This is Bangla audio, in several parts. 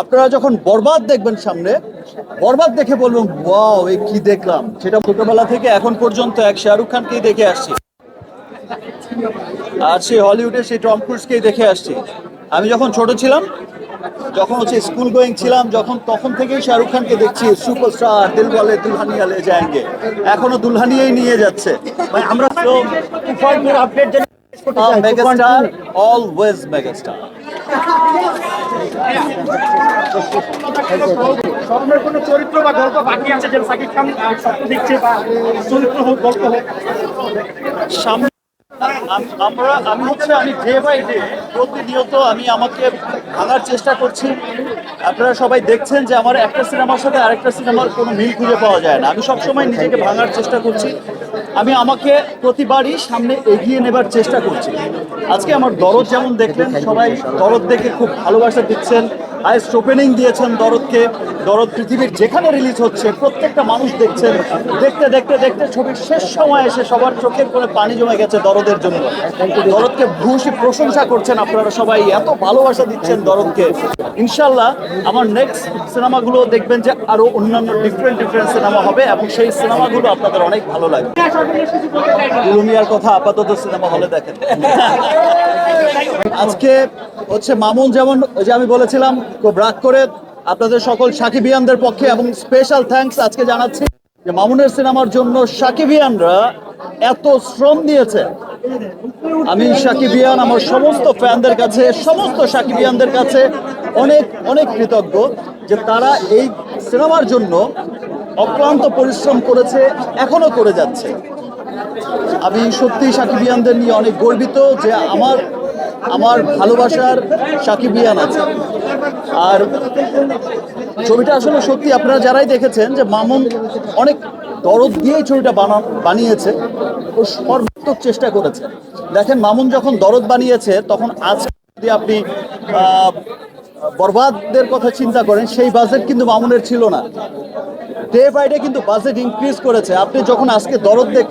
আপনারা যখন বরবাদ দেখবেন সামনে, বরবাদ দেখে বলবেন, ওয়াও, এই কি দেখলাম? সেটা ছোটবেলা থেকে এখন পর্যন্ত এক শাহরুখ খানকেই দেখে আসছি। আর সেই হলিউডে সেই টম ক্রুজকেই দেখে আসছি। আমি যখন ছোট ছিলাম, যখন হচ্ছে স্কুল গোয়িং ছিলাম, যখন তখন থেকেই শাহরুখ খানকে দেখছি, সুপারস্টার দিল বলে দুলহানিয়া লে যায়েঙ্গে এখনও দুলহানিয়াই নিয়ে যাচ্ছে। মানে আমরা তো তুফানের আপডেট জানি মেগাস্টার অলওয়েজ মেগাস্টার স্বপ্নের কোনো চরিত্র বা গল্প বাকি আছে যে সাকিব খান স্বপ্ন দেখছে বা চরিত্র হোক গল্প হোক। সামনে আমরা আমি হচ্ছে আমি ডে বাই ডে প্রতিনিয়ত আমি আমাকে ভাঙার চেষ্টা করছি। আপনারা সবাই দেখছেন যে আমার একটা সিনেমার সাথে আরেকটা সিনেমার কোনো মিল খুঁজে পাওয়া যায় না। আমি সবসময় নিজেকে ভাঙার চেষ্টা করছি। আমি আমাকে প্রতিবারই সামনে এগিয়ে নেবার চেষ্টা করছি। আজকে আমার দরদ যেমন দেখলেন, সবাই দরদ দেখে খুব ভালোবাসা দিচ্ছেন। হাইস্ট ওপেনিং দিয়েছেন দরদকে। দরদ পৃথিবীর যেখানে রিলিজ হচ্ছে, প্রত্যেকটা মানুষ দেখছেন। দেখতে দেখতে দেখতে ছবির শেষ সময় এসে সবার চোখের করে পানি জমে গেছে দরদের জন্য। দরদকে ভূষী প্রশংসা করছেন আপনারা সবাই। এত ভালোবাসা দিচ্ছেন দরদকে। ইনশাল্লাহ আমার নেক্সট সিনেমাগুলো দেখবেন যে আরও অন্যান্য ডিফারেন্ট ডিফারেন্ট সিনেমা হবে এবং সেই সিনেমাগুলো আপনাদের অনেক ভালো লাগবে। দুলুমিয়ার কথা আপাতত সিনেমা হলে দেখেন। আজকে হচ্ছে মামুন যেমন ওই যে আমি বলেছিলাম, খুব রাগ করে আপনাদের সকল সাকিবিয়ানদের পক্ষে এবং স্পেশাল থ্যাঙ্কস আজকে জানাচ্ছি যে মামুনের সিনেমার জন্য সাকিবিয়ানরা এত শ্রম দিয়েছে। আমি সাকিবিয়ান, আমার সমস্ত ফ্যানদের কাছে, সমস্ত সাকিবিয়ানদের কাছে অনেক অনেক কৃতজ্ঞ যে তারা এই সিনেমার জন্য অক্লান্ত পরিশ্রম করেছে এখনও করে যাচ্ছে। আমি সত্যি সাকিবিয়ানদের নিয়ে অনেক গর্বিত যে আমার আমার ভালোবাসার সাকিবিয়ান আছে। আর ছবিটা আসলে সত্যি আপনারা যারাই দেখেছেন যে মামুন অনেক দরদ দিয়েই ছবিটা বানা বানিয়েছে ও সর্বাত্মক চেষ্টা করেছে। দেখেন মামুন যখন দরদ বানিয়েছে তখন আজ যদি আপনি আহ, বরবাদের কথা চিন্তা করেন সেই বাজেট কিন্তু মামুনের ছিল না। ডে বাই ডে কিন্তু বাজেট ইনক্রিজ করেছে। আপনি যখন আজকে দরদ দেখ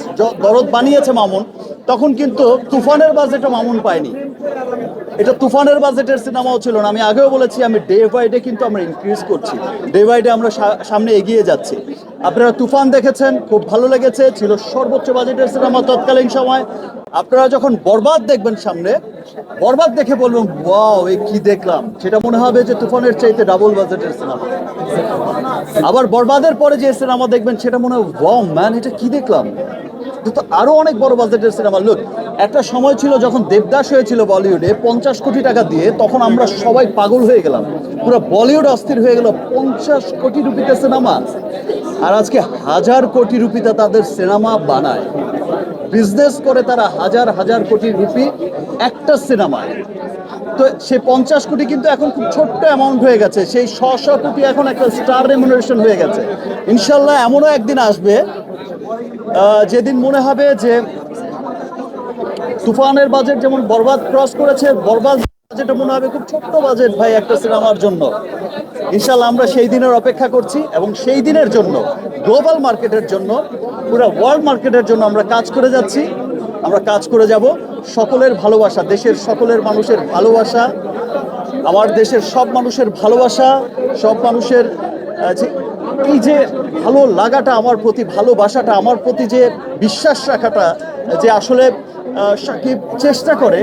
দরদ বানিয়েছে মামুন, তখন কিন্তু তুফানের বাজেটও মামুন পায়নি। এটা তুফানের বাজেটের সিনেমাও ছিল না। আমি আগেও বলেছি, আমি ডে বাই ডে কিন্তু আমরা ইনক্রিজ করছি। ডে বাই ডে আমরা সামনে এগিয়ে যাচ্ছি। আপনারা তুফান দেখেছেন, খুব ভালো লেগেছে, ছিল সর্বোচ্চ বাজেটের সিনেমা তৎকালীন সময়। আপনারা যখন বরবাদ দেখবেন সামনে, বরবাদ দেখে বলবেন, ওয়াও, এই কি দেখলাম? সেটা মনে হবে যে তুফানের চাইতে ডাবল বাজেটের সিনেমা। আবার বরবাদের পরে যে সিনেমা দেখবেন, সেটা মনে হয় ওয়াও, ম্যান, এটা কি দেখলাম? এটা তো আরও অনেক বড় বাজেটের সিনেমা। লুক একটা সময় ছিল যখন দেবদাস হয়েছিল বলিউডে পঞ্চাশ কোটি টাকা দিয়ে, তখন আমরা সবাই পাগল হয়ে গেলাম। পুরো বলিউড অস্থির হয়ে গেল পঞ্চাশ কোটি রুপিতে সিনেমা। আর আজকে হাজার কোটি রুপিতে তাদের সিনেমা বানায়। বিজনেস করে তারা হাজার হাজার কোটি রুপি একটা সিনেমায়। তো সে পঞ্চাশ কোটি কিন্তু এখন খুব ছোট্ট অ্যামাউন্ট হয়ে গেছে। সেই শ শ কোটি এখন একটা স্টার রেমুনারেশন হয়ে গেছে। ইনশাল্লাহ এমনও একদিন আসবে যেদিন মনে হবে যে তুফানের বাজেট যেমন বরবাদ ক্রস করেছে, বরবাদ বাজেটে মনে হবে খুব ছোট্ট বাজেট ভাই একটা সিনেমার জন্য। ইনশাল্লাহ আমরা সেই দিনের অপেক্ষা করছি এবং সেই দিনের জন্য গ্লোবাল মার্কেটের জন্য, পুরো ওয়ার্ল্ড মার্কেটের জন্য আমরা কাজ করে যাচ্ছি। আমরা কাজ করে যাব সকলের ভালোবাসা, দেশের সকলের মানুষের ভালোবাসা, আমার দেশের সব মানুষের ভালোবাসা, সব মানুষের এই যে ভালো লাগাটা, আমার প্রতি ভালোবাসাটা, আমার প্রতি যে বিশ্বাস রাখাটা, যে আসলে সাকিব চেষ্টা করে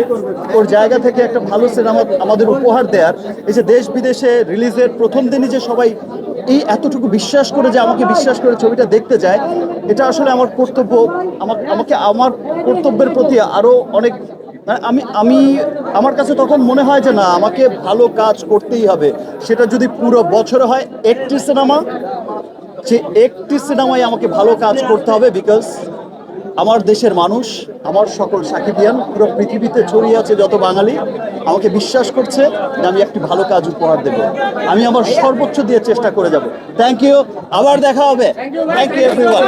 ওর জায়গা থেকে একটা ভালো সিনেমা আমাদের উপহার দেওয়ার এই যে দেশ বিদেশে রিলিজের প্রথম দিনই যে সবাই এই এতটুকু বিশ্বাস করে যে আমাকে বিশ্বাস করে ছবিটা দেখতে যায়, এটা আসলে আমার কর্তব্য। আমাকে আমাকে, আমার কর্তব্যের প্রতি আরও অনেক মানে আমি আমি, আমার কাছে তখন মনে হয় যে না, আমাকে ভালো কাজ করতেই হবে। সেটা যদি পুরো বছরে হয়, একটি সিনেমা, সে একটি সিনেমায় আমাকে ভালো কাজ করতে হবে বিকজ আমার দেশের মানুষ, আমার সকল সাকিবিয়ান, পুরো পৃথিবীতে ছড়িয়ে আছে যত বাঙালি, আমাকে বিশ্বাস করছে যে আমি একটি ভালো কাজ উপহার দেব। আমি আমার সর্বোচ্চ দিয়ে চেষ্টা করে যাব। থ্যাংক ইউ আবার দেখা হবে। Thank you everyone